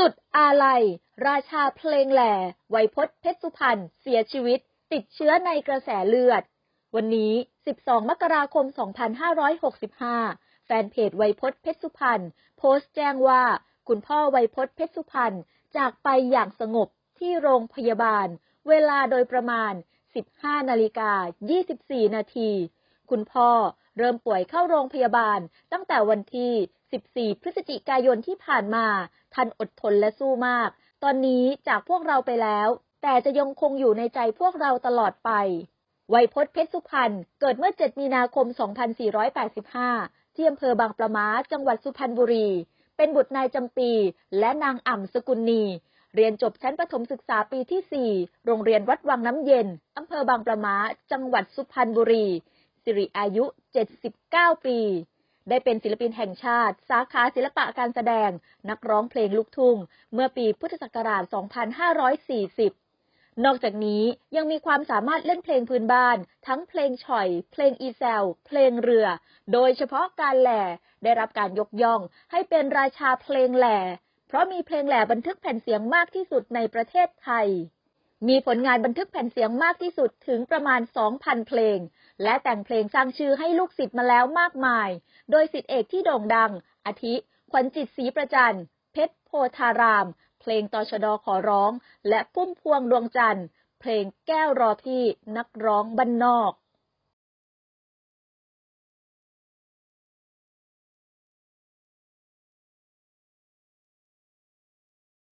สุดอาลัย ราชาเพลงแหล่ไวยพจน์เพชรสุพรรณเสียชีวิต ติดเชื้อในกระแสเลือด วันนี้ 12 มกราคม 2565 แฟนเพจไวยพจน์เพชรสุพรรณโพสต์แจ้งว่า คุณพ่อไวยพจน์เพชรสุพรรณจากไปอย่างสงบที่โรงพยาบาล เวลาโดยประมาณ 15 นาฬิกา 24 นาที คุณพ่อ เริ่มป่วยเข้าโรงพยาบาล ตั้งแต่วันที่ 14 พฤศจิกายนที่ผ่านมา ท่านอดทนและสู้มาก ตอนนี้จากพวกเราไปแล้ว แต่จะยังคงอยู่ในใจพวกเราตลอดไป ไวยพจน์เพชรสุพรรณ เกิดเมื่อ 7 มีนาคม 2485 ที่อำเภอบางประมาจังหวัดสุพรรณบุรี เป็นบุตรนายจำปี และนางอ่ำสกุลนีเรียนจบชั้นประถมศึกษาปีที่ 4 โรงเรียนวัดวังน้ำเย็น อำเภอบางประมาจังหวัดสุพรรณบุรี สิริอายุ 79 ปี ได้เป็นศิลปินแห่งชาติ สาขาศิลปะการแสดง นักร้องเพลงลูกทุ่ง เมื่อปีพุทธศักราช 2540 นอกจากนี้ยังมีความสามารถเล่นเพลงพื้นบ้าน ทั้งเพลงฉ่อย เพลงอีแซว เพลงเรือ โดยเฉพาะการแหล่ ได้รับการยกย่องให้เป็นราชาเพลงแหล่ เพราะมีเพลงแหล่บันทึกแผ่นเสียงมากที่สุดในประเทศไทย มีผลงานบันทึกแผ่นเสียงมากที่สุดถึงประมาณ 2,000 เพลง และแต่งเพลงสร้างชื่อให้ลูกศิษย์มาแล้วมากมาย โดยศิษย์เอกที่โด่งดัง อาทิ ขวัญจิตศรีประจันเพชรโพธาราม เพลงตอชดอขอร้อง และพุ่มพวงดวงจันทร์ เพลงแก้วรอพี่นักร้องบ้านนอก